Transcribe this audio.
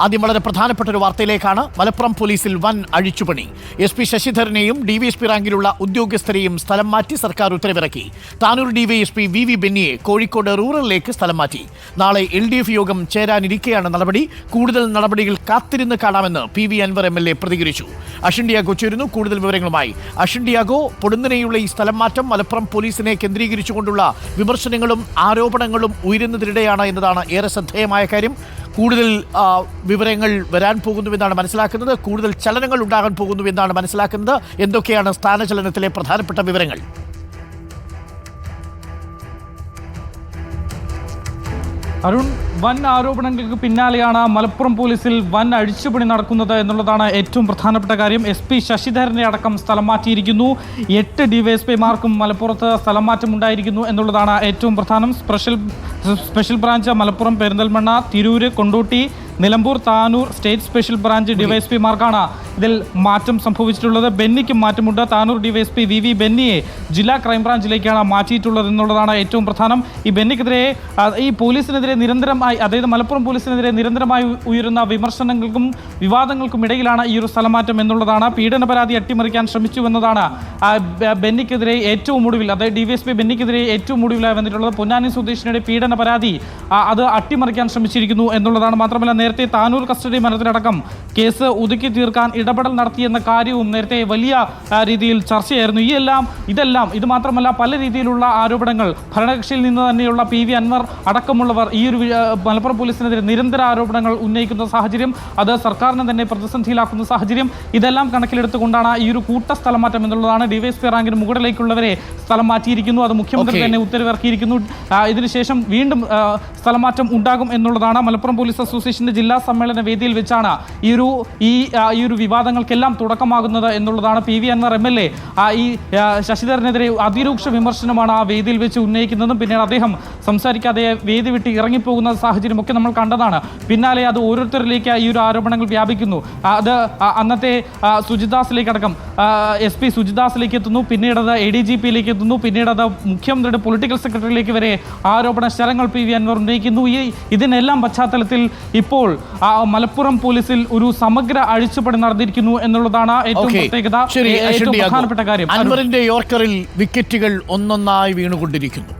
ആദ്യം വളരെ പ്രധാനപ്പെട്ട ഒരു വാർത്തയിലേക്കാണ്. മലപ്പുറം പോലീസിൽ വൻ അഴിച്ചുപണി. എസ് പി ശശിധരനെയും ഡി വി എസ് പി റാങ്കിലുള്ള ഉദ്യോഗസ്ഥരെയും സ്ഥലം മാറ്റി സർക്കാർ ഉത്തരവിറക്കി. Tanur D V S P V V ബെന്നിയെ Kozhikode റൂറലിലേക്ക് സ്ഥലം മാറ്റി. നാളെ എൽ ഡി എഫ് യോഗം ചേരാനിരിക്കെയാണ് നടപടി. കൂടുതൽ നടപടികൾ കാത്തിരുന്ന് കാണാമെന്ന് P V Anvar M L A പ്രതികരിച്ചു. അഷിൻഡിയാഗോ ചേരുന്നു. കൂടുതൽ വിവരങ്ങളുമായി അഷിൻഡിയാഗോ പൊടുന്നനെയുള്ള ഈ സ്ഥലം മാറ്റം മലപ്പുറം പോലീസിനെ കേന്ദ്രീകരിച്ചുകൊണ്ടുള്ള വിമർശനങ്ങളും ആരോപണങ്ങളും ഉയരുന്നതിനിടെയാണ് എന്നതാണ് ഏറെ ശ്രദ്ധേയമായ കാര്യം. കൂടുതൽ വിവരങ്ങൾ വരാൻ പോകുന്നുവെന്നാണ് മനസ്സിലാക്കുന്നത്. കൂടുതൽ ചലനങ്ങൾ ഉണ്ടാകാൻ പോകുന്നുവെന്നാണ് മനസ്സിലാക്കുന്നത്. എന്തൊക്കെയാണ് സ്ഥാനചലനത്തിലെ പ്രധാനപ്പെട്ട വിവരങ്ങൾ? അരുൺ വൻ ആരോപണങ്ങൾക്ക് പിന്നാലെയാണ് മലപ്പുറം പോലീസിൽ വൻ അഴിച്ചുപണി നടക്കുന്നത് എന്നുള്ളതാണ് ഏറ്റവും പ്രധാനപ്പെട്ട കാര്യം. എസ് പി ശശിധരനെ അടക്കം സ്ഥലം മാറ്റിയിരിക്കുന്നു. എട്ട് ഡിവൈഎസ്പിമാർക്കും മലപ്പുറത്ത് സ്ഥലം മാറ്റം ഉണ്ടായിരിക്കുന്നു എന്നുള്ളതാണ് ഏറ്റവും പ്രധാനം. Special special branch Malappuram Perinthalmanna Tirur Kondotty Nilambur Tanur state special branch ഡിവൈഎസ്പിമാർക്കാണ് ഇതിൽ മാറ്റം സംഭവിച്ചിട്ടുള്ളത്. ബെന്നിക്ക് മാറ്റമുണ്ട്. താനൂർ ഡിവൈഎസ്പി വി വി ബെന്നിയെ ജില്ലാ ക്രൈംബ്രാഞ്ചിലേക്കാണ് മാറ്റിയിട്ടുള്ളത് എന്നുള്ളതാണ് ഏറ്റവും പ്രധാനം. ഈ ബെന്നിക്കെതിരെ ഈ പോലീസിനെതിരെ നിരന്തരമായി അതായത് മലപ്പുറം പോലീസിനെതിരെ നിരന്തരമായി ഉയരുന്ന വിമർശനങ്ങൾക്കും വിവാദങ്ങൾക്കും ഇടയിലാണ് ഈ ഒരു സ്ഥലമാറ്റം എന്നുള്ളതാണ്. പീഡന പരാതി അട്ടിമറിക്കാൻ ശ്രമിച്ചു എന്നതാണ്. ബെന്നിക്കെതിരെ ഏറ്റവും ഒടുവിൽ അതായത് ഡിവൈഎസ്പി ബെന്നിക്കെതിരെ ഏറ്റവും ഒടുവിലായി വന്നിട്ടുള്ളത് പൊന്നാനി സ്വദേശിനിയുടെ പീഡന പരാതി അത് അട്ടിമറിക്കാൻ ശ്രമിച്ചിരിക്കുന്നു എന്നുള്ളതാണ്. മാത്രമല്ല നേരത്തെ താനൂർ കസ്റ്റഡി മരണത്തിലടക്കം കേസ് ഒതുക്കി തീർക്കാൻ ഇടപെടൽ നടത്തിയെന്ന കാര്യവും നേരത്തെ വലിയ രീതിയിൽ ചർച്ചയായിരുന്നു. ഈ എല്ലാം ഇതെല്ലാം ഇത് മാത്രമല്ല പല രീതിയിലുള്ള ആരോപണങ്ങൾ. ഭരണകക്ഷിയിൽ നിന്ന് തന്നെയുള്ള പി വി അൻവർ അടക്കമുള്ളവർ ഈ ഒരു മലപ്പുറം പോലീസിനെതിരെ നിരന്തര ആരോപണങ്ങൾ ഉന്നയിക്കുന്ന സാഹചര്യം അത് സർക്കാരിനെ തന്നെ പ്രതിസന്ധിയിലാക്കുന്ന സാഹചര്യം ഇതെല്ലാം കണക്കിലെടുത്തുകൊണ്ടാണ് ഈ ഒരു കൂട്ട സ്ഥലമാറ്റം എന്നുള്ളതാണ് ഡിവൈഎസ്പി റാങ്കിന് മുകളിലേക്കുള്ളവരെ സ്ഥലം മാറ്റിയിരിക്കുന്നു. അത് മുഖ്യമന്ത്രി തന്നെ ഉത്തരവിറക്കിയിരിക്കുന്നു. ഇതിനുശേഷം വീണ്ടും സ്ഥലമാറ്റം ഉണ്ടാകും എന്നുള്ളതാണ് മലപ്പുറം പോലീസ് അസോസിയേഷന്റെ ജില്ലാ സമ്മേളന വേദിയിൽ വെച്ചാണ് ഈ ഒരു ഈ ഒരു ഈ ഒരു വിവാദങ്ങൾക്കെല്ലാം തുടക്കമാകുന്നത് എന്നുള്ളതാണ് P V Anvar M L A. ഈ ശശിധരനെതിരെ അതിരൂക്ഷ വിമർശനമാണ് ആ വേദിയിൽ വെച്ച് ഉന്നയിക്കുന്നതും. പിന്നീട് അദ്ദേഹം സംസാരിക്കാതെ വേദി വിട്ട് ഇറങ്ങിപ്പോകുന്ന സാഹചര്യമൊക്കെ നമ്മൾ കണ്ടതാണ്. പിന്നാലെ അത് ഓരോരുത്തരിലേക്ക് ഈ ഒരു ആരോപണങ്ങൾ വ്യാപിക്കുന്നു. അത് അന്നത്തെ സുജിദാസിലേക്ക് അടക്കം എസ് പി സുജിദാസിലേക്ക് എത്തുന്നു. പിന്നീട് അത് എ ഡി ജി പിയിലേക്ക് എത്തുന്നു. പിന്നീട് അത് മുഖ്യമന്ത്രിയുടെ പൊളിറ്റിക്കൽ സെക്രട്ടറിയിലേക്ക് വരെ ആരോപണ ശരങ്ങൾ പി വി അൻവർ ഉന്നയിക്കുന്നു. ഈ ഇതിനെല്ലാം പശ്ചാത്തലത്തിൽ ഇപ്പോൾ മലപ്പുറം പോലീസിൽ ഒരു സമഗ്ര അഴിച്ചുപണി നടന്നിരിക്കുന്നു എന്നുള്ളതാണ് ഏറ്റവും പ്രത്യേകത ഏറ്റവും പ്രധാനപ്പെട്ട കാര്യം. അൻവറിന്റെ യോർക്കറിൽ വിക്കറ്റുകൾ ഒന്നൊന്നായി വീണുകൊണ്ടിരിക്കുന്നു.